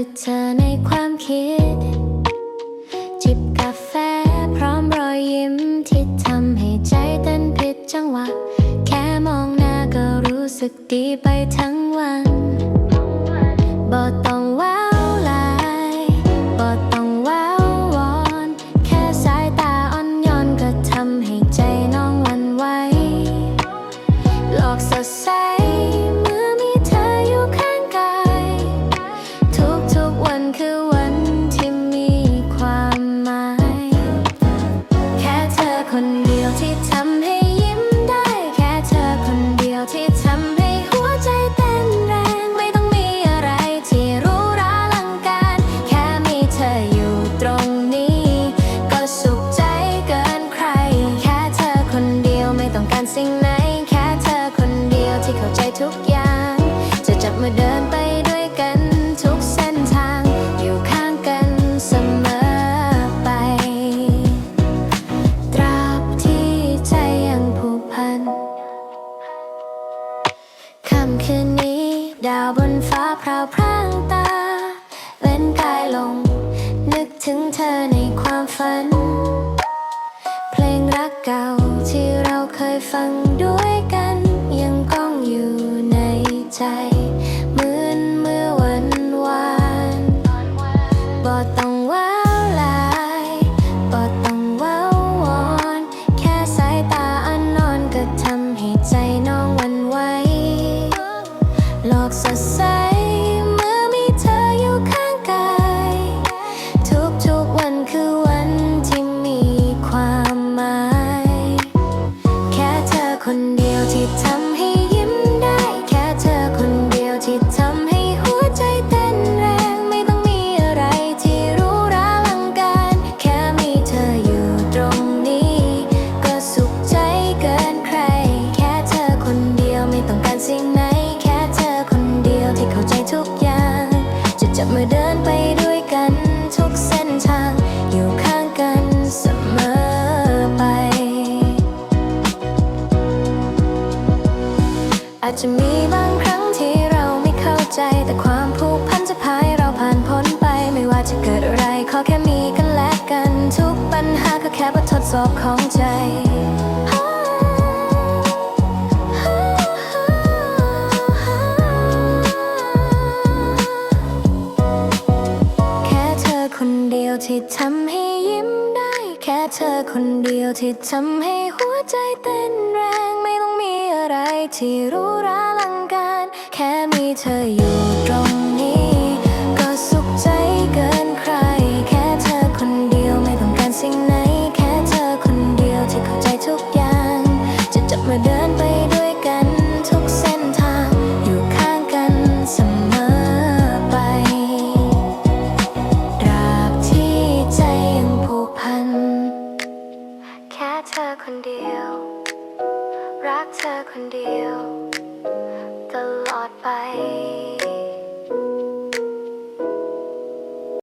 คือเธอในความคิด จิบกาแฟพร้อมรอยยิ้มที่ทำให้ใจเต้นผิดจังหวะ แค่มองหน้าก็รู้สึกดีไปทั้งวันบอำคืนนี้ ดาวบนฟ้าพราวพร่างตา เล่นกายลง นึกถึงเธอในความฝัน เพลงรักเก่าที่เราเคยฟังด้วยกัน ยังก้องอยู่ในใจ คนเดียวที่ทำให้ยิ้มได้ แค่เธอคนเดียวที่ทำให้หัวใจเต้นแรง ไม่ต้องมีอะไรที่รู้ราลังการ แค่มีเธออยู่ตรงนี้ ก็สุขใจเกินใคร แค่เธอคนเดียวไม่ต้องการสิ่งไหน แค่เธอคนเดียวที่เข้าใจทุกอย่าง จะจับมือเดิน อาจจะมีบางครั้งที่เราไม่เข้าใจ แต่ความผูกพันจะพาให้เราผ่านพ้นไป ไม่ว่าจะเกิดอะไร ขอแค่มีกันและกัน ทุกปัญหาก็แค่บททดสอบของใจแค่เธอคนเดียวที่ทำให้ยิ้ม ค่เธอคนเดียวที่ทำให้หัวใจเต้นแรง ไม่ต้องมีอะไรที่รู้ราลังการ แค่มีเธออยู่ คนเดียว ตลอดไป